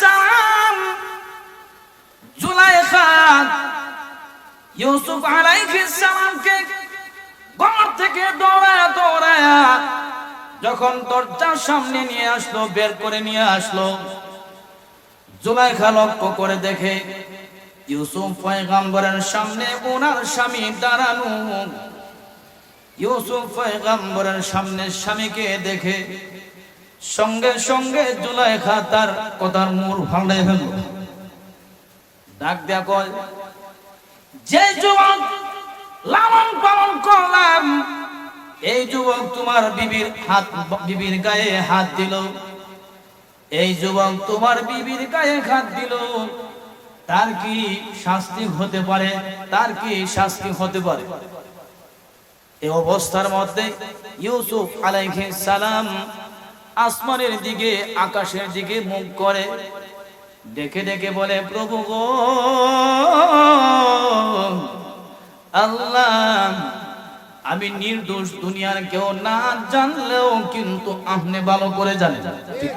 সালাম। জুলাইখা, ইউসুফ আলাইহিস সালামকে ঘর থেকে দৌড়ায়া দৌড়ায়া যখন দরজার সামনে নিয়ে আসলো, বের করে নিয়ে আসলো, জুলাইখা লক্ষ্য করে দেখে ইউসুফ পয়গাম্বরের সামনে ওনার স্বামী দাঁড়ানো। ইউসুফ পয়গাম্বরের সামনে স্বামীকে দেখে সঙ্গে সঙ্গে জুলাইখা তার কথার মূর ভালো হলো। ডাক দেয়া কয়, যে যুবক লালন পালন করলাম, এই যুবক তোমার বিবির হাত, বিবির গায়ে হাত দিল। এই যুবক তোমার বিবির গায়ে হাত দিল। তার কি শাস্তি হতে পারে? তার কি শাস্তি হতে পারে? এই অবস্থার মধ্যে ইউসুফ আলাইহিস সালাম আসমানের দিকে, আকাশের দিকে মুখ করে। দেখে দেখে বলে, প্রভু গো, আল্লাহ, আমি নির্দোষ দুনিয়ার কেউ না, জানলেও কিন্তু আপনি ভালো করে ঠিক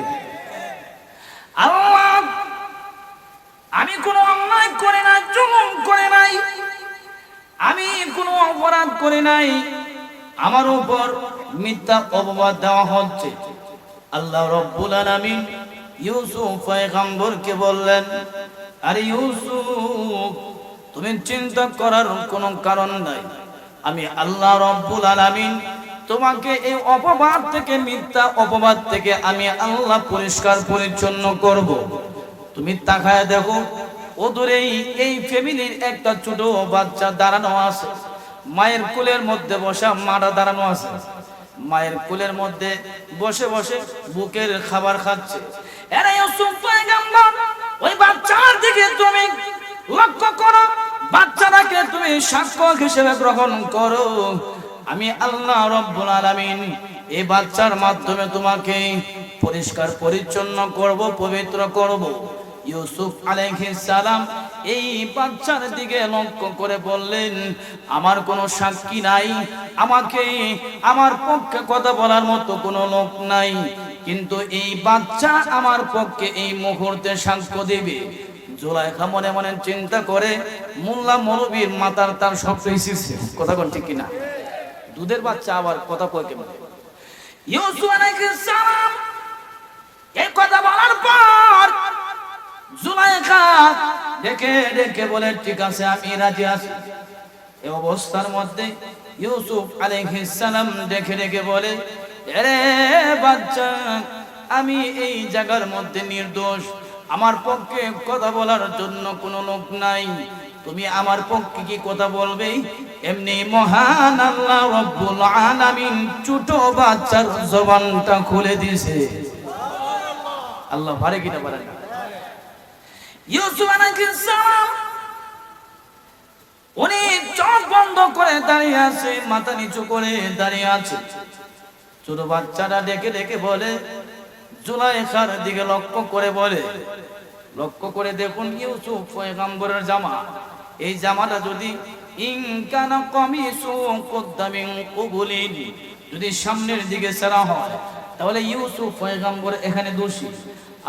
আল্লাহ, আমি কোনো অন্যায় করে না জুলুম করে নাই, আমি কোনো অপরাধ করে নাই। আমার উপর মিথ্যা অপবাদ দেওয়া হচ্ছে। আল্লাহ রব্বুল আলামিন ইউসুফ পয়গম্বরকে বললেন, আরে ইউসুফ, তুমি চিন্তা করার কোনো কারণ নাই। আমি আল্লাহ রব্বুল আলামিন তোমাকে এই অপবাদ থেকে, মিথ্যা অপবাদ থেকে আমি আল্লাহ পরিষ্কার পরিচ্ছন্ন করব। তুমি তাকায় দেখো ওদূরেই এই ফ্যামিলির একটা ছোট বাচ্চা দাঁড়ানো আছে। মায়ের কোলের মধ্যে বসা মারা দাঁড়ানো আছে। মায়ের কোলের মধ্যে বসে বসে বুকের খাবার খাচ্ছে। এরা ইউসুফ পয়গম্বর, ওই বাচ্চার দিকে তুমি লক্ষ্য করো, বাচ্চাটাকে তুমি সাক্ষ্য হিসেবে গ্রহণ করো। আমি আল্লাহ রব্বুল আলামিন এই বাচ্চার মাধ্যমে তোমাকে পরিষ্কার, পরিচ্ছন্ন করব, পবিত্র করব। ইউসুফ সালাম এই বাচ্চার দিকে লক্ষ্য করে বললেন, আমার কোনো সাক্ষী নাই, আমাকে আমার পক্ষে কথা বলার মতো কোনো লোক নাই, কিন্তু এই বাচ্চা আমার পক্ষে এই মুহূর্তে সাক্ষ্য দেবে। জোলাইখা মনে মনে চিন্তা করে, মোল্লা মৌলবীর মাতার তার সব শিখছে কথা কোন ঠিক কিনা? দুধের বাচ্চা আবার কথা কয় কেমন? ইউসুফ আলাইহিস সালাম ডেকে ডেকে বলে, ঠিক আছে, আমি রাজি আছি। এই অবস্থার মধ্যে ইউসুফ আলাইহিস সালাম ডেকে ডেকে বলে, এরে বাচ্চা, আমি এই জায়গার মধ্যে নির্দোষ। আমার পক্ষে কথা বলার জন্য কোনো লোক নাই। তুমি আমার পক্ষে কি কথা বলবে? এমনি মহান আল্লাহ রব্বুল আলামিন ছোট বাচ্চার জবানটা খুলে দিয়েছে। আল্লাহ পারে কিনা পারে না ইউসুফ আলাইহিস উনি চোখ বন্ধ করে দাঁড়িয়ে আছে, মাথা নিচু করে দাঁড়িয়ে আছে। ছোট বাচ্চাটা ডেকে ডেকে বলে, জুলাইখার দিকে লক্ষ্য করে বলে, লক্ষ্য করে দেখুন ইউসুফ পয়গাম্বরের জামা। এই জামাটা যদি ইনকানা কমিসু কুদ্দামিন কুবুলিন, যদি সামনের দিকে সেরা হয়, তাহলে ইউসুফ পয়গাম্বর এখানে দোষী।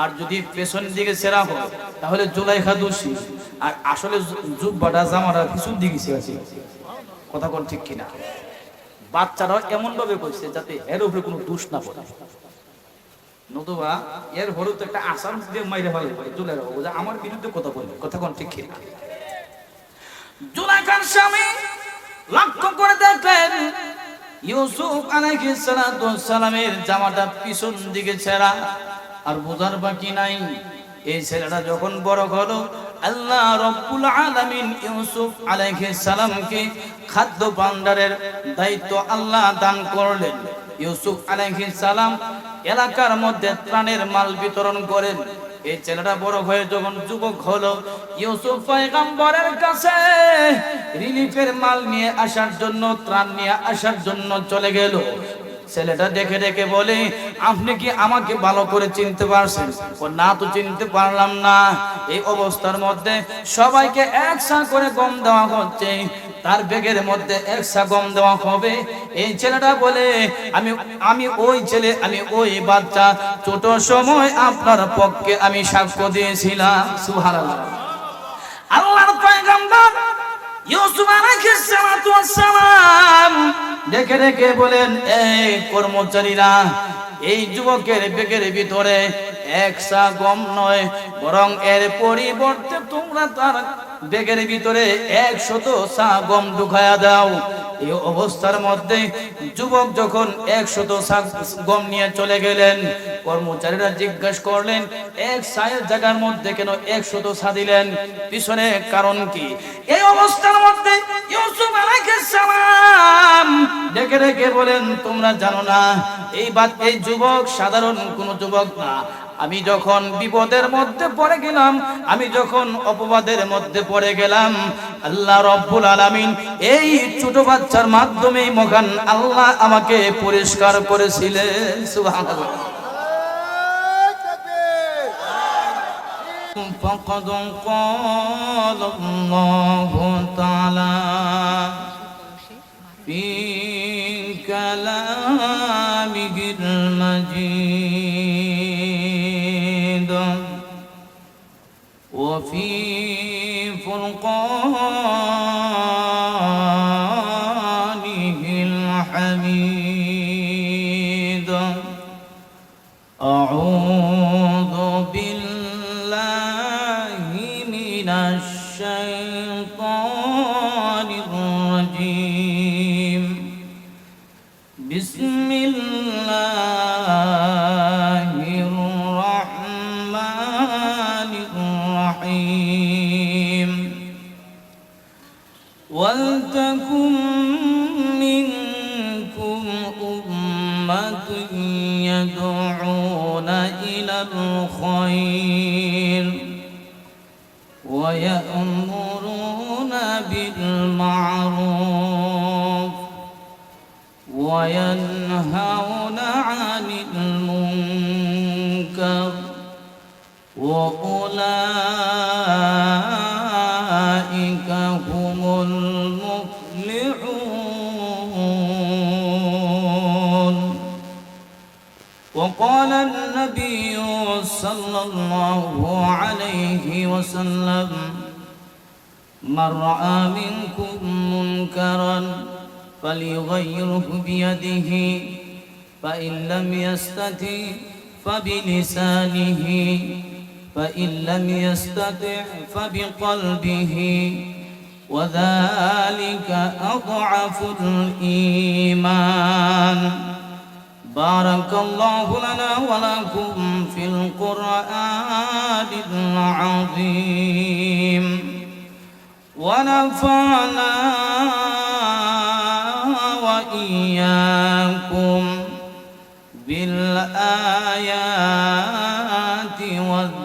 আর যদি পেছনের দিকে সেরা হয়, তাহলে জুলাইখা দোষী। আর আসলে জুব্বাটা জামাটা পিছন দিকে আছে কথা কোন ঠিক কিনা? বাচ্চারাও এমন ভাবে কইছে যাতে এর উপরে কোনো দোষ না পড়ে। নতুবা এর হরু তো একটা আসার দিয়ে মাইরে ফেলে চলে যাব যে আমার বিরুদ্ধে কথা বলবে কথা কোন ঠিক কিনা? জুলাইখার স্বামী লক্ষ্য করে দেখলেন ইউসুফ আলাইহিস সালামের জামাটা পিছন দিকে ছেঁড়া। আর বোঝার বাকি নাই। এই ছেলেটা যখন বড় হলো, আল্লাহ রব্বুল আলামিন ইউসুফ আলাইহিস সালামকে খাদ্য ভাণ্ডারের দায়িত্ব আল্লাহ দান করলেন। ইউসুফ আলাইহিস সালাম এলাকার মধ্যে ত্রাণের মাল বিতরণ করেন। এই ছেলেটা বড় হয়ে যখন যুবক হলো, ইউসুফ পয়গম্বরের কাছে রিলিফের মাল নিয়ে আসার জন্য, ত্রাণ নিয়ে আসার জন্য চলে গেল। ছেলেটা দেখে ডেকে বলে আপনি কি আমাকে ভালো করে চিনতে পারছেন? ও না তো চিনতে পারলাম না। এই অবস্থার মধ্যে সবাইকে একসা করে গম দেওয়া হচ্ছে। তার বেগের মধ্যে একসা গম দেওয়া হবে। এই ছেলেটা বলে, আমি আমি ওই ছেলে, আমি ওই বাচ্চা। ছোট সময় আপনার পক্ষে আমি সাক্ষ্য দিয়েছিলাম। সুবহানাল্লাহ। আল্লাহর পয়গম্বর ইউসুফ আলাইহিস সালাতু সালাম ডেকে ডেকে বলেন, এই কর্মচারীরা, এই যুবকের বেগের ভিতরে একসা গম নয়, বরং এর পরিবর্তে তোমরা তার বেগের ভিতরে একশত সা গম ঢুকায়া দাও। এই অবস্থার মধ্যে যুবক যখন একশত সা গম নিয়ে চলে গেলেন কর্মচারীরা জিজ্ঞাসা করলেন, এক সায়ের জায়গার মধ্যে কেন একশত সা দিলেন? পিছনে কারণ কি? এই অবস্থার মধ্যে ইউসুফ আলাইহিস সালাম ডেকে ডেকে বলেন, তোমরা জানো না, এই বাদ, এই যুবক সাধারণ কোন যুবক না। আমি যখন বিপদের মধ্যে পড়ে গেলাম, আমি যখন অপবাদের মধ্যে পড়ে গেলাম, আল্লাহ রব্বুল আলামিন এই ছোট বাচ্চার মাধ্যমে মহান আল্লাহ আমাকে পরিষ্কার করেছিলেন। সুবহানাল্লাহ। فقد قال الله تعالى في كلامه المجيد وفي فرقانه وقال النبي صلى الله عليه وسلم من رأى منكم منكرا فليغيره بيده فإن لم يستطع فبلسانه فإن لم يستطع فبقلبه وذلك أضعف الإيمان. بارك الله لنا ولكم في القرآن العظيم. ونفعنا وإياكم بالآيات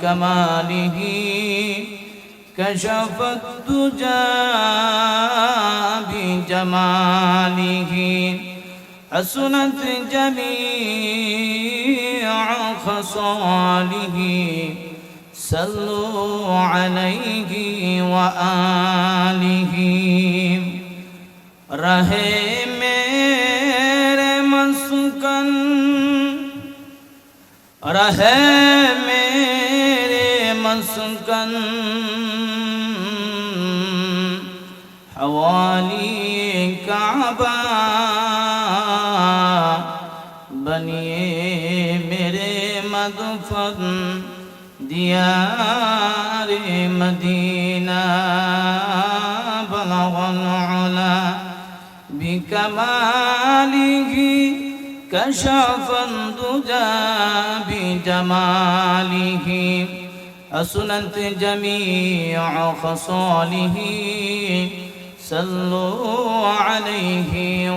بكماله كشف الدجى بجماله حسنت جميع خصاله صلوا عليه وآله رہے میرے مسكا حوالي كعبة بني میرے مدفن دیار مدینہ بلغ العلا بکمالی كشف الدجى بجماله حسنت جميع خصاله صلوا عليه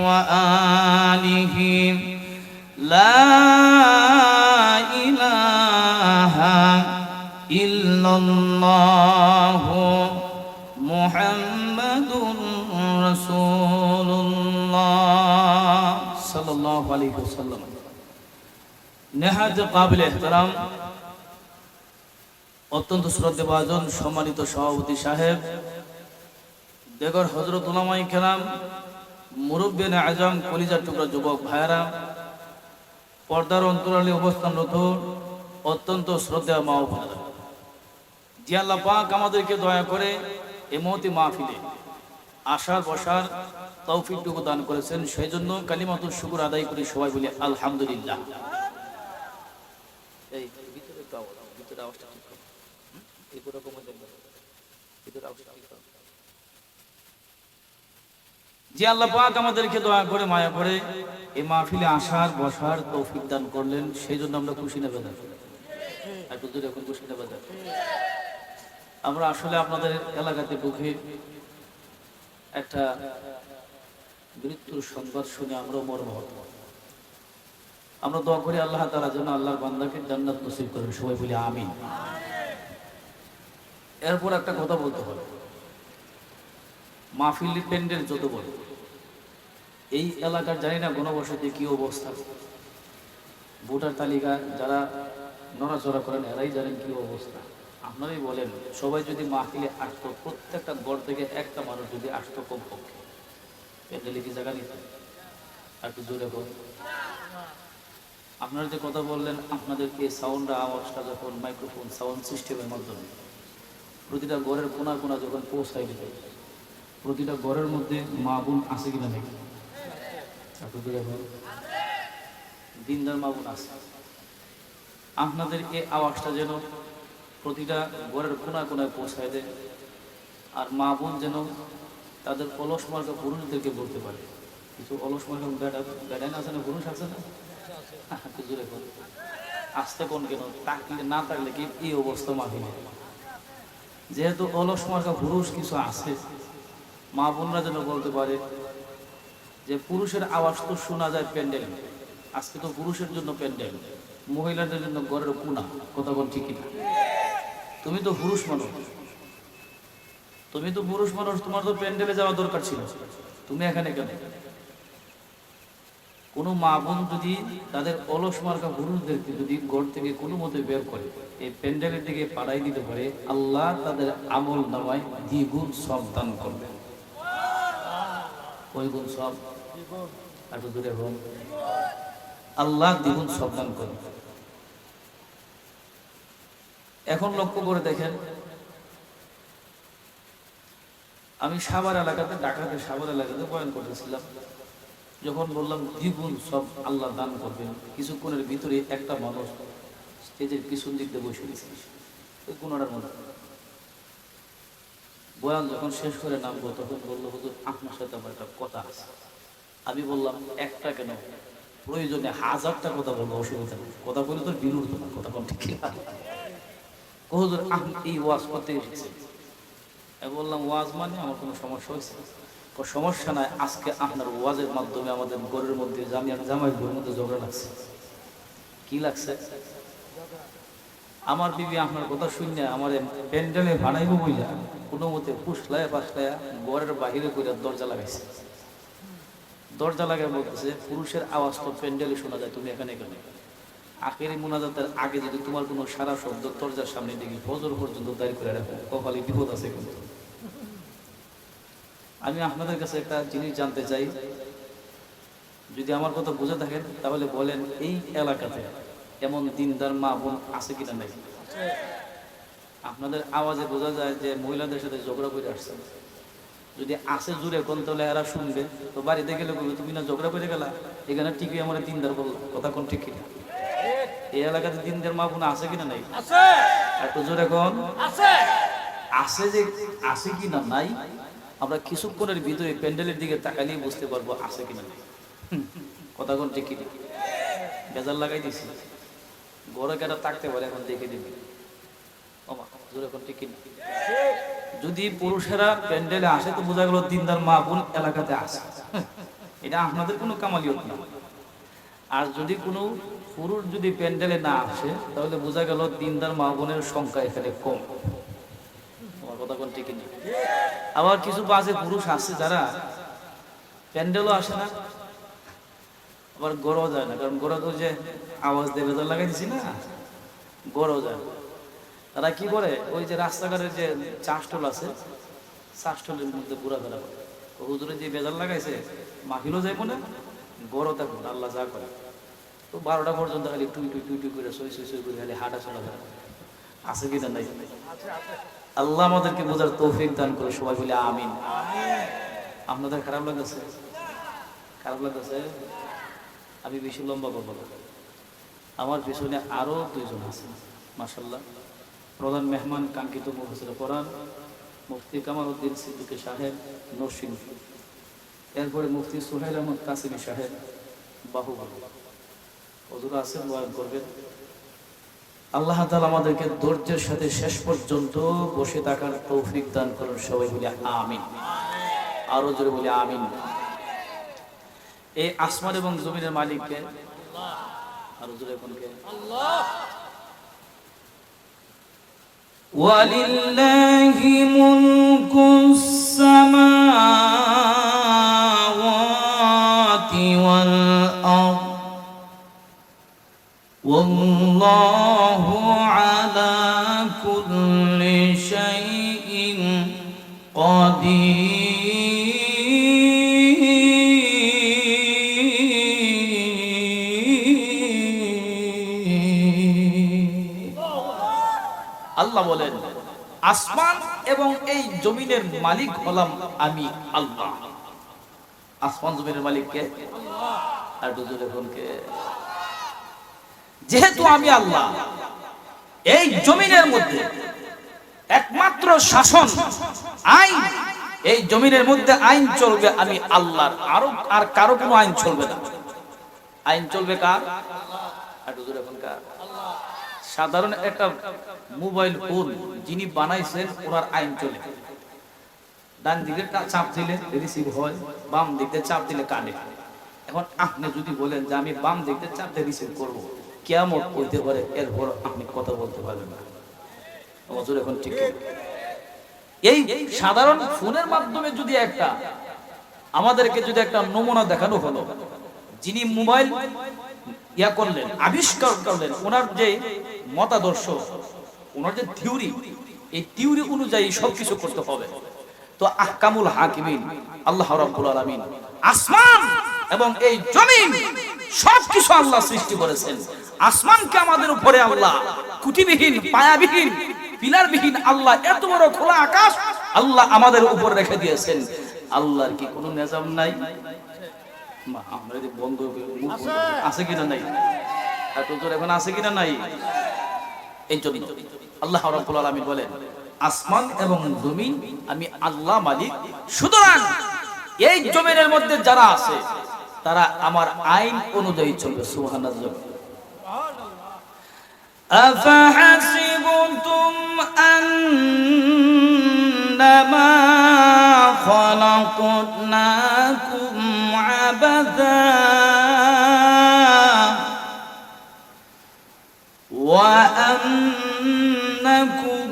وآله لا إله إلا الله محمد رسول الله صلى الله عليه وسلم نهاد قابل احترام অত্যন্ত শ্রদ্ধেভাজন সম্মানিত সভাপতি সাহেব। বেগর হজরত উলামাই খেলাম মুরব্বিন আজম, কলিজার টুকরা যুবক ভাইয়ারা, পর্দার অন্তরালে অবস্থানরত অত্যন্ত শ্রদ্ধা মা বোনেরা। পাক আমাদেরকে দয়া করে এ মাহফিলে আসার বসার তৌফিকটুকু দান করেছেন। সেই জন্য কালিমাতুর শুকুর আদায় করি সবাই বলি আলহামদুলিল্লাহ। এই ভিতরে আওয়াজটা আওয়াজটা ঠিক করো। যে আল্লাহ পাক আমাদেরকে দয়া করে, মায়া করে এই মাহফিলে আসার, বসার তৌফিক দান করলেন, সেই জন্য আমরা খুশি নেবে না একটু দূরে এখন খুশি নেবে না আমরা আসলে আপনাদের এলাকাতে ঢুকে একটা মৃত্যুর সংবাদ শুনে আমরা মর্মাহত আমরা দোয়া করি আল্লাহ তারা যেন আল্লাহর বান্দাকে জান্নাত নসিব করেন। সবাই বলি আমিন। এরপর একটা কথা বলতে হবে। মাহফিল প্যান্ডেল যত বড়, এই এলাকার জানি না গণবসতি কি অবস্থা। ভোটার তালিকা যারা নড়াচড়া করেন, এরাই জানেন কি অবস্থা। আপনারাই বলেন, সবাই যদি মাহফিলে আসতো, প্রত্যেকটা গড় থেকে একটা মানুষ যদি আসতো কমপক্ষে। প্যান্ডেলে কি জায়গা নিত? একটু জোরে বল আপনারা যে কথা বললেন, আপনাদেরকে সাউন্ড আওয়াজটা যখন মাইক্রোফোন সাউন্ড সিস্টেমের মাধ্যমে প্রতিটা ঘরের কোনা কোনা যখন পৌঁছাই দিতে প্রতিটা ঘরের মধ্যে মা বোন আছে কিনা জোরে দিনদার মা বোন আছে। আপনাদের এই আওয়াজটা যেন প্রতিটা ঘরের কোনা কোনায় পৌঁছায় দেয় আর মা বোন যেন তাদের অলস মার্কা পুরুষদেরকে বলতে পারে। কিছু অলস মার্কা বেড়া বেড়াইন আছে না পুরুষ আছে না? জোরে আসতে কোন কেন? তাকলে না থাকলে কি এই অবস্থা মাফিনে যেহেতু অলস মার্কা পুরুষ কিছু আছে, মা বোনরা যেন বলতে পারে যে পুরুষের আওয়াজ তো শোনা যায় প্যান্ডেল। আজকে তো পুরুষের জন্য প্যান্ডেল, মহিলাদের জন্য ঘরের কুনা, কথা বল ঠিকই না তুমি তো পুরুষ মানুষ। তুমি তো পুরুষ মানুষ, তোমার তো প্যান্ডেলে যাওয়া দরকার ছিল। তুমি এখানে কেন? কোনো মা বোন যদি তাদের অলস মার্কা পুরুষদেরকে যদি ঘর থেকে কোনো মতে বের করে, এই প্যান্ডেলের দিকে পাড়াই দিতে পারে, আল্লাহ তাদের আমল নামায় দ্বিগুণ সব দান করবে। ওই সব? একটু দূরে হোক। আল্লাহ দ্বিগুণ সব দান করবে। এখন লক্ষ্য করে দেখেন, আমি সাভার এলাকাতে, ঢাকাতে সাভার এলাকাতে বয়ান করতেছিলাম। যখন বললাম, দ্বিগুণ সব আল্লাহ দান করবেন, কিছুক্ষণের ভিতরে একটা মানুষ স্টেজের পিছন দিক দিয়ে বসে ওই কোনোটার মধ্যে। বয়ান যখন শেষ করে নামবো তখন বলল, হুজুর, আপনার সাথে আমার একটা কথা আছে। আমি বললাম, একটা কেন? প্রয়োজনে হাজারটা কথা বলব, অসুবিধা নেই। কথা বলে তো বিরোধ না, কথা কোন ঠিক হুজুর আপনি এই ওয়াজ করতে এসেছেন আমি বললাম, ওয়াজ মানে আমার কোনো সমস্যা হয়েছে? সমস্যা নাই, আজকে আপনার ওয়াজের মাধ্যমে আমাদের ঘরের মধ্যে জামিয়া জামাই ঘরের মধ্যে ঝগড়া লাগছে। কি লাগছে? আমার বিবি আপনার কথা শুনে আমার প্যান্ডেলে ভাড়াইব বইলা কোনো মতে ফুসলায় পাসলায়া ঘরের বাহিরে করে দরজা লাগাইছে। দরজা লাগায় বলতেছে, পুরুষের আওয়াজ তো প্যান্ডেলে শোনা যায়, তুমি এখানে কেন? আখেরি মোনাজাতের আগে যদি তোমার কোনো সারা শব্দ দরজার সামনে দেখি, ফজর পর্যন্ত দাঁড়িয়ে করে রাখো। কপালে বিপদ আছে কিন্তু। আমি আপনাদের কাছে একটা জিনিস জানতে চাই। যদি আমার কথা বুঝে থাকেন তাহলে বলেন এই এলাকাতে এমন দিনদার মা বোন আছে কিনা নাই? আপনাদের আওয়াজে বোঝা যায় যে মহিলাদের সাথে ঝগড়া করে আসছেন যদি আসে জুড়ে কোন তাহলে এরা শুনবে। তো বাড়িতে গেলে বলবে তুমি না ঝগড়া করে গেলা? এখানে টিকি আমার দিনদার বলল। কথা কোন ঠিক কিনা? এই এলাকাতে দিনদার মা বোন আছে কিনা নাই? একটু জোরে কোন? আছে। আছে যে আছে কি না নাই? আমরা কিছুক্ষণের ভিতরে প্যান্ডেলের দিকে তাকালেই বুঝতে পারব আছে কি না নাই। হুম, কথা কোন ঠিক কিনা বেজার লাগাই দিছি। গড়ে কেটা থাকতে পারে এখন দেখে দিবি কোন কিনা যদি পুরুষেরা প্যান্ডেলে আসে তো বোঝা গেল দিনদার মা বোন এলাকাতে আসে এটা আপনাদের কোনো কামালিয়ত না আর যদি কোনো পুরুষ যদি প্যান্ডেলে না আসে তাহলে বোঝা গেল দিনদার মা বোনের সংখ্যা এখানে কম। তোমার কথা কোন ঠিক আবার কিছু বাজে পুরুষ আছে যারা প্যান্ডেলও আসে না, আবার গড়ও যায় না। কারণ গড়া তো যে আওয়াজ দেবে তো লাগাই না গড়ও যায়। তারা কি করে? ওই যে রাস্তাঘাটের যে চাষটল আছে চাষটলের মধ্যে পুরা ফেরা করে। হুজুরে যে বেজাল লাগাইছে মাহিলও যাইব না গড়ও থাকব আল্লাহ যা করে। তো বারোটা পর্যন্ত খালি টুই টুই টুই টুই করে, সই সই সই করে খালি হাঁটা চলা করে। আছে কিনা নাই? আল্লাহ আমাদেরকে বোঝার তৌফিক দান করে সবাই বলে আমিন। আপনাদের খারাপ লাগতেছে? খারাপ লাগতেছে? আমি বেশি লম্বা করব। আমার পিছনে আরও দুইজন আছে মাসাল্লাহ প্রধান মেহমান কাঙ্ক্ষিত মুফসির কোরআন মুফতি কামাল উদ্দিন সিদ্দিকী সাহেব নরসিং এরপরে মুফতি সুহেল আহমদ কাসিমি সাহেব বাহুবাহু হজুর আছেন বয়ান করবেন। আল্লাহ তাআলা আমাদেরকে ধৈর্যের সাথে শেষ পর্যন্ত বসে থাকার তৌফিক দান করুন সবাই বলে আমিন আরো জোরে বলে আমিন এই আসমান এবং জমিনের মালিককে আরো জোরে কোনকে আল্লাহ ولله ملك السماوات والأرض والله আসমান এবং এই জমিনের মালিক হলাম আমি আল্লাহ। আসমান জমিনের মালিককে আর দুজনে কোনকে যেহেতু আমি আল্লাহ, এই জমিনের মধ্যে একমাত্র শাসন, আইন, এই জমিনের মধ্যে আইন চলবে আমি আল্লাহর। আরও, আর কারও কোনো আইন চলবে না। আইন চলবে কার? আর দুজনে কার? সাধারণ একটা মোবাইল ফোন যিনি বানাইছেন, ওনার আইন চলে। ডান দিকে চাপ দিলে রিসিভ হয়, বাম দিকে চাপ দিলে কানে এখন আপনি যদি বলেন যে আমি বাম দিকে চাপ দিয়ে রিসিভ করব কেমন করতে পারে এরপর আপনি কথা বলতে পারবেন না। হুজুর এখন ঠিক? এই সাধারণ ফোনের মাধ্যমে যদি একটা, আমাদেরকে যদি একটা নমুনা দেখানো হলো, যিনি মোবাইল ইয়া করলেন, আবিষ্কার করলেন, ওনার যে মতাদর্শ, ওনার যে থিওরি, এই থিওরি অনুযায়ী সবকিছু করতে হবে। তো আহকামুল হাকিমিন, আল্লাহ রাব্বুল আলামিন আসমান এবং এই জমিন সবকিছু আল্লাহ সৃষ্টি করেছেন। আসমানকে আমাদের উপরে আল্লাহ, কুটিবিহীন, পায়াবিহীন, পিলারবিহীন আল্লাহ, এত বড় খোলা আকাশ আল্লাহ আমাদের উপর রেখে দিয়েছেন। আল্লাহর কি কোনো নিজাম নাই? আমরা যদি বন্ধ হয়ে মুখ বন্ধ করে- আছে কিনা নাই এত জোর এখন আছে কিনা নাই এই জন্য আল্লাহ রাব্বুল আলামিন বলেন আসমান এবং জমিন আমি আল্লাহ মালিক সুতরাং এই জমিনের মধ্যে যারা আছে তারা আমার আইন অনুযায়ী চলবে সুবহানাল্লাহ أفحسبتم أنما خلقناكم عبثا وأنكم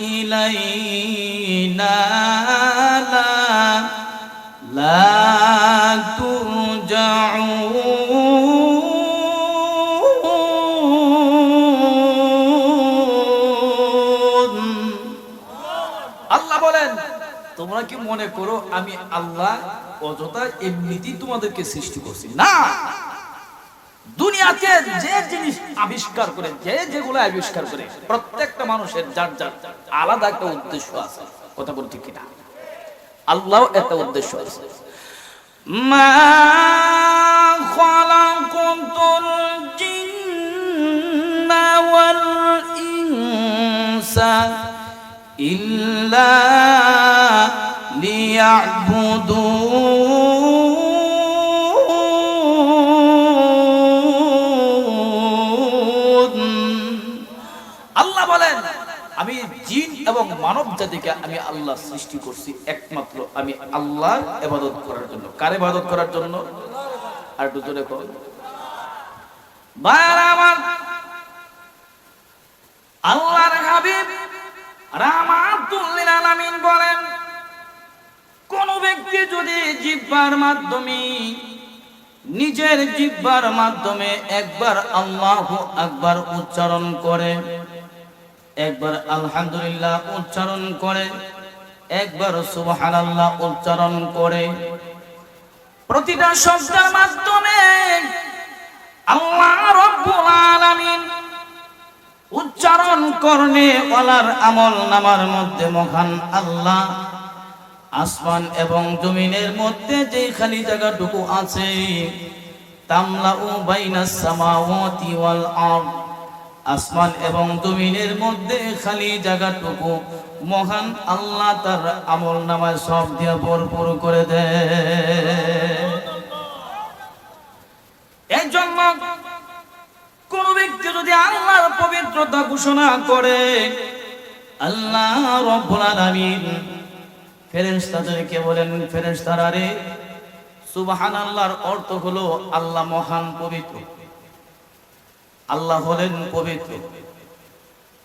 إلينا لا لا ترجعون আল্লাহ বলেন তোমরা কি মনে করো আমি আল্লাহ অযথা এমনিতেই তোমাদেরকে সৃষ্টি করছি। না! দুনিয়াতে যে জিনিস আবিষ্কার করে, যে যেগুলো আবিষ্কার করে, প্রত্যেকটা মানুষের যার যার আলাদা একটা উদ্দেশ্য আছে। কথা বলছি কিনা? আল্লাহ একটা উদ্দেশ্য আছে। মা ইল্লা আল্লাহ বলেন, আমি জিন এবং মানব জাতিকে আমি আল্লাহ সৃষ্টি করছি একমাত্র। আমি আল্লাহর ইবাদত করার জন্য। কার ইবাদত করার জন্য? আর করুন ভাইয়ারা আমার, আল্লাহর হাবিব রাহমাতুল আলামিন বলেন কোন ব্যক্তি যদি জিহ্বার মাধ্যমে, নিজের জিহ্বার মাধ্যমে একবার আল্লাহ আকবার উচ্চারণ করে, একবার আলহামদুলিল্লাহ উচ্চারণ করে, একবার সুবহান আল্লাহ উচ্চারণ করে, প্রতিটা শব্দের মাধ্যমে আল্লাহ রব্বুল আলামিন উচ্চারণ করনে ওয়ালার আমল নামার মধ্যে মহান আল্লাহ আসমান এবং জমিনের মধ্যে যে খালি জায়গাটুকু আছে তামলাউ বাইনাস সামাওয়াতি ওয়াল আরদ। আসমান এবং জমিনের মধ্যে খালি জায়গাটুকু মহান আল্লাহ তার আমল নামায় সব দিয়ে ভরপুর করে দেয় কোন ব্যক্তি যদি আল্লাহর পবিত্রতা ঘোষণা করে, আল্লাহ রব্বুল আলামিন ফেরেশতাদেরকে বলেন ফেরেশতারা রে সুবহানাল্লাহর অর্থ হলো আল্লাহ মহান পবিত্র। আল্লাহ হলেন পবিত্র।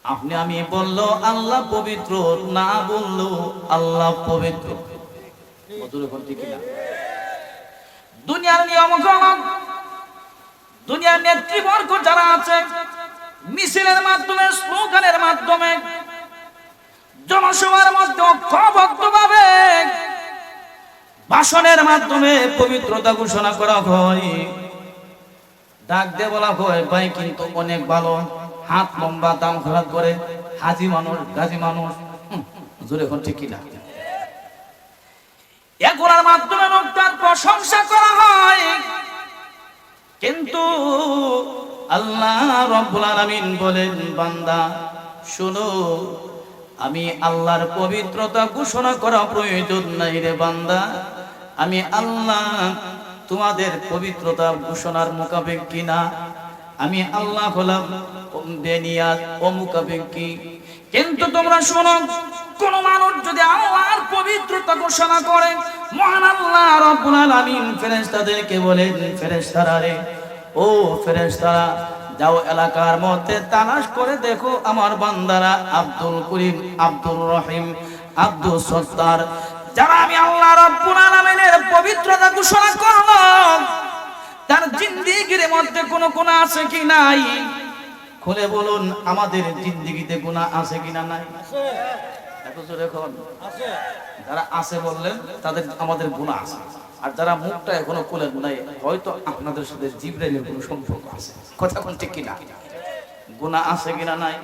আপনি আমি বলল, আল্লাহ পবিত্র, না বলল আল্লাহ পবিত্র। দুনিয়ার নিয়ম দুনিয়ার নেতৃবর্গ যারা আছে, মিছিলের মাধ্যমে, স্লোগানের মাধ্যমে জনসভার মধ্যে ঐক্যবদ্ধভাবে ভাষণের মাধ্যমে পবিত্রতা ঘোষণা করা হয়। ডাক দিয়ে বলা হয়, ভাই, কিন্তু অনেক ভালো। হাত লম্বা, দাম খরচ করে। হাজি মানুষ, গাজী মানুষ। জোরে এখন ঠিক কিনা? এগুলোর মাধ্যমে লোকটার প্রশংসা করা হয়। কিন্তু আল্লাহ রব্বুল আলামিন বলেন, বান্দা, শোনো আমি আল্লাহর পবিত্রতা ঘোষণা করা প্রয়োজন নাই রে বান্দা। আমি আল্লাহ তোমাদের পবিত্রতা ঘোষণার মোকাবেক্ষী না আমি আল্লাহ হলাম বেনিয়াদ ও মোকাবেক্ষী কিন্তু তোমরা শোনো, কোন মানুষ যদি আল্লাহর পবিত্রতা ঘোষণা করে, মহান আল্লাহ রব্বুল আলামিন ফেরেশতাদেরকে বলেন, ফেরেশতারা রে, ও ফেরেশতারা যাও এলাকার মধ্যে তালাশ করে দেখো আমার বান্দারা আব্দুল করিম আব্দুল রহিম আব্দুল সত্তার। যারা আমি আল্লাহ রব্বুল আলামিনের পবিত্রতা ঘোষণা করলাম তার জিন্দিগির মধ্যে কোনো গুণা আছে কি নাই? খুলে বলুন আমাদের জিন্দিগিতে গুণা আছে কিনা নাই? এত জোরে এখন যারা আছে বললেন তাদের আমাদের গুণা আছে। আর যারা মুখটা এখনও খুলে নাই, হয়তো আপনাদের সাথে জিব্রাইলের কোনো সম্পর্ক আছে। কথা কোন ঠিক কিনা? গুণা আছে কিনা নাই?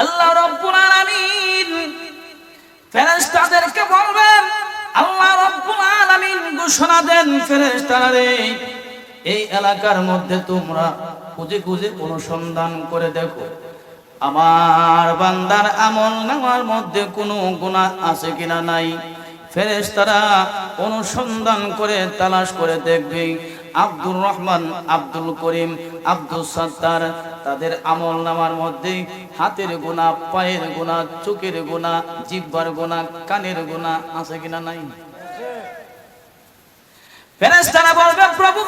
আল্লাহ রব্বুল আলামিন ফেরেশতাদেরকে বলবেন, আল্লাহ রব্বুল আলামিন ঘোষণা দেন ফেরেশতারা রে, এই এলাকার মধ্যে তোমরা খুঁজে খুঁজে অনুসন্ধান করে দেখো। আমার বান্দার আমল নামার মধ্যে কোনো গুনাহ আছে কিনা নাই? ফেরেশতারা অনুসন্ধান করে তালাশ করে দেখবে আব্দুর রহমান, আব্দুল করিম, আব্দুল সত্তার তাদের আমল নামার মধ্যে হাতের গোনা পায়ের গোনা চোখের গোনা জিব্বার গোনা কানের গোনা আছে কিনা নাই? ফেরেশতারা বলবে, প্রভু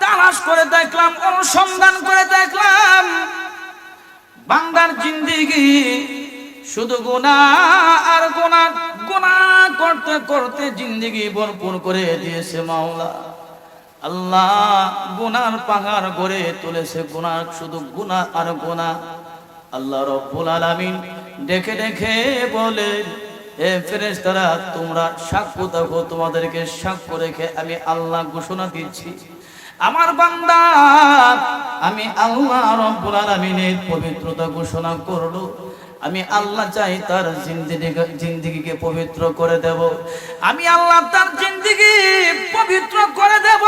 তালাশ করে দেখলাম, অনুসন্ধান করে দেখলাম, বান্দার জিন্দিগি শুধু গুণা আর গুণা গোনা করতে করতে জিন্দিগি ভরপুর করে দিয়েছে মাওলা। আল্লাহ গুনার পাহাড় গড়ে তুলেছে গুণা শুধু গুনা আর গুণা আল্লাহ রব্বুল আলামিন দেখে দেখে বলে এ ফেরেশতারা, তোমরা সাক্ষ্য দেখো তোমাদেরকে সাক্ষ্য রেখে আমি আল্লাহ ঘোষণা দিচ্ছি। আমার বান্দা, আমি আল্লাহ রব্বুল আলামিনের পবিত্রতা ঘোষণা করল। আমি আল্লাহ চাই তার জিন্দিগি জিন্দিগিকে পবিত্র করে দেব। আমি আল্লাহ তার জিন্দিগি পবিত্র করে দেব।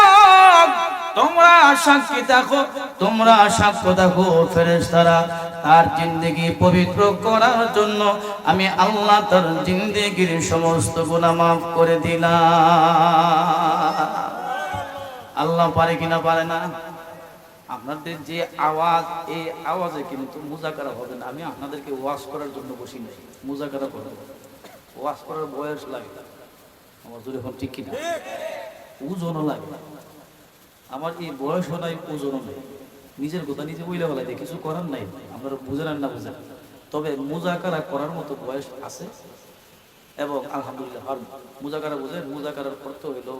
তোমরা সাক্ষী থাকো তোমরা সাক্ষ্য থাকো ফেরেশতারা তার জিন্দিগি পবিত্র করার জন্য আমি আল্লাহ তার জিন্দিগির সমস্ত গুনাহ মাফ করে দিলাম। আল্লাহ পারে কিনা পারে না? আপনাদের যে আওয়াজ, এই আওয়াজে কিন্তু মুজাকারা হবে না। আমি আপনাদেরকে ওয়াশ করার জন্য বসি নাই। মুজাকারা করব। ওয়াশ করার বয়স লাগে। আমার জোরে এখন ঠিক কিনা? ওজনও লাগে। আমার এই বয়সও নাই, ওজনও নাই। নিজের কথা নিজে বইলে বলাই কিছু করার নাই। আপনারা বুঝেন না বুঝেন। তবে মুজাকারা করার মতো বয়স আছে এবং আলহামদুলিল্লাহ মুজাকারা বুঝেন, মুজাকারার অর্থ হইল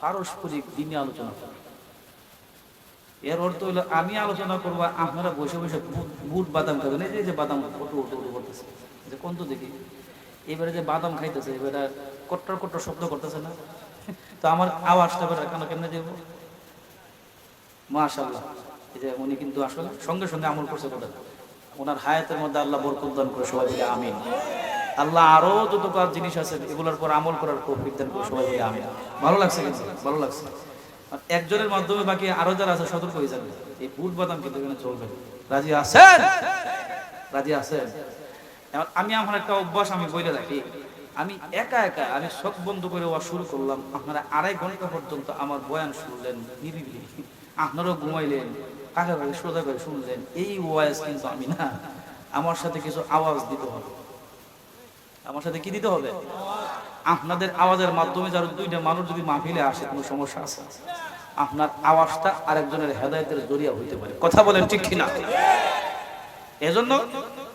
পারস্পরিক দিনে আলোচনা করা। এর অর্থ হইল আমি আলোচনা করব, আপনারা বসে বসে বুট- বাদাম খাবেন। এই যে- বাদাম কত উঠে উঠে করতেছে যে কোন তো দেখি। এবারে যে বাদাম খাইতেছে, এবারে কট্টর কট্টর শব্দ করতেছে না? তো আমার আওয়াজটা এবারে কেন কেমনে দেব? মাশাল্লাহ এই যে উনি কিন্তু আসলে সঙ্গে সঙ্গে আমল করছে বলে ওনার হায়াতের মধ্যে আল্লাহ বরকত দান করে সবাই বলে আমিন। আল্লাহ আরও যত কাজ জিনিস আছে, এগুলোর পর আমল করার তৌফিক দান করে সবাই বলে আমিন। ভালো লাগছে কিন্তু? ভালো লাগছে। একজনের মাধ্যমে বাকি আরও যারা আছে সতর্ক হয়ে যাবে। এই বুট বাদাম কিন্তু এখানে চলবে রাজি আছেন? রাজি আছেন? আমি আমার একটা অভ্যাস আমি বইলে রাখি। আমি একা একা আমি সব বন্ধ করে ওয়া শুরু করলাম। আপনারা আড়াই ঘণ্টা পর্যন্ত আমার বয়ান শুনলেন নিরিবিলি। আপনারাও ঘুমাইলেন কাকে কাকে সোজা করে শুনলেন এই ওয়াইস কিন্তু আমি না। আমার সাথে কিছু আওয়াজ দিতে হবে। আমার সাথে কি দিতে হবে? আপনাদের আওয়াজের মাধ্যমে যারা দুইটা মানুষ যদি মাহফিলে আসে, কোনো সমস্যা আছে? আপনার আওয়াজটা আরেকজনের হেদায়তের জরিয়া হইতে পারে। কথা বলেন ঠিক কিনা? এজন্য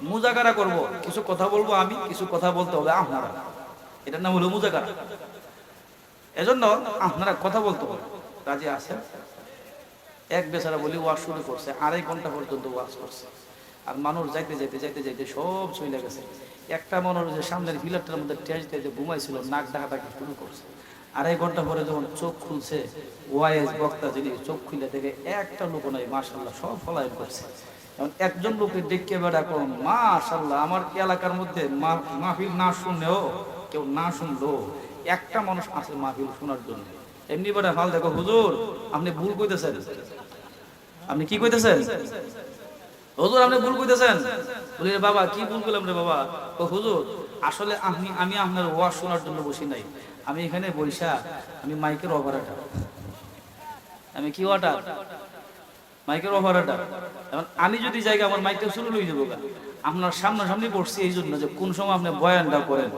মুজাকারা করব। কিছু কথা বলব আমি, কিছু কথা বলতে হবে আপনারা। এটার নাম হলো মুজাকারা। এজন্য আপনারা কথা বলতে হবে। রাজি আছেন? এক বেচারা বলি, ওয়াজ শুরু করছে, আড়াই ঘণ্টা পর্যন্ত ওয়াজ করছে। আর মানুষ যাইতে যাইতে যাইতে যাইতে সব চলে গেছে। একটা মানুষ যে সামনের ফিলারটার মধ্যে টেজতে যে ঘুমাইছিল, নাক ডাকাটাকি শুরু করছে। আড়াই ঘণ্টা পরে যখন চোখ খুলছে, ওয়াইএস বক্তা যিনি চোখ খুলে দেখে একটা লোক নাই মাশাল্লাহ সব ফলায়ন করছে। এখন একজন লোকের ডেকে বেড়া করুন মাশাল্লাহ আমার এলাকার মধ্যে মাহফিল না শুনলেও, কেউ না শুনলো, একটা মানুষ আছে মাহফিল শোনার জন্য। এমনি বেড়া ফাল দেখো, হুজুর, আপনি ভুল কইতেছেন। আপনি কি কইতেছেন? হুজুর, আপনি ভুল কইতেছেন বলি বাবা, কি ভুল করলাম রে বাবা? ও হুজুর, আসলে আপনি আমি আপনার ওয়াজ শোনার জন্য বসি নাই। আমি এখানে বৈশা, আমি মাইকের অপারেটর। আমি কি ওয়াটার? মাইকের অপারেটর। এখন আমি যদি জায়গা আমার মাইকটা শুরু লই যাব। আপনার সামনাসামনি পড়ছি এই জন্য যে কোন সময় আপনি বয়ানটা করেন।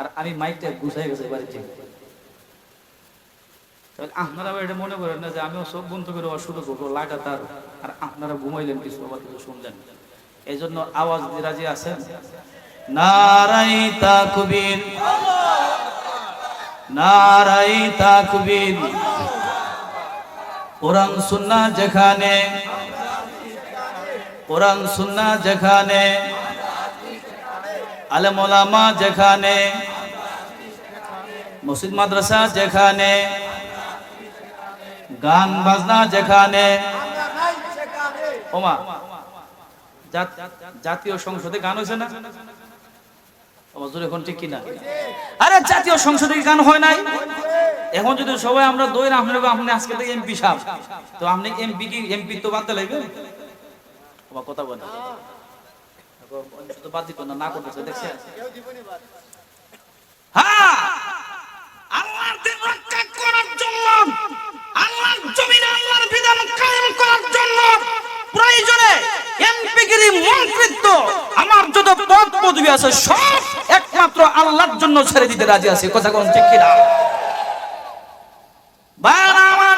আর আমি মাইকটা গুছাই গেছে বাড়ি থেকে। তাহলে আপনারা এটা মনে করেন না যে আমিও সব বন্ধ করে শুরু করব, লাগাতার। আর আপনারা ঘুমাইলেন কিছু আবার কিছু শুনলেন। এই জন্য আওয়াজ দিয়ে রাজি আছেন? নারাই তাকবীর। নারাই তাকবীর। কোরআন সুন্না যেখানে, কোরআন সুন্না যেখানে, আলেম ওলামা যেখানে, মসজিদ মাদ্রাসা যেখানে, গান বাজনা যেখানে ওমা, জাত- জাতীয় সংসদে গান হয়েছে না? জোরে এখন ঠিক কিনা? আরে, জাতীয় সংসদে গান হয় নাই? এখন যদি সবাই আমরা দই আপনার আপনি আজকে থেকে এমপি সাহেব। তো আপনি এমপি কি, এমপি তো বাদ লাগবে ওমা, কথা বলেন। বাদ দিত না না করতেছে হ্যাঁ! প্রয়োজনে এমপিগিরি মন্ত্রিত্ব আমার যত পদ পদবি আছে সব একমাত্র আল্লাহর জন্য ছেড়ে দিতে রাজি আছে। কথা কোন ঠিক কিনা? বাবা আমার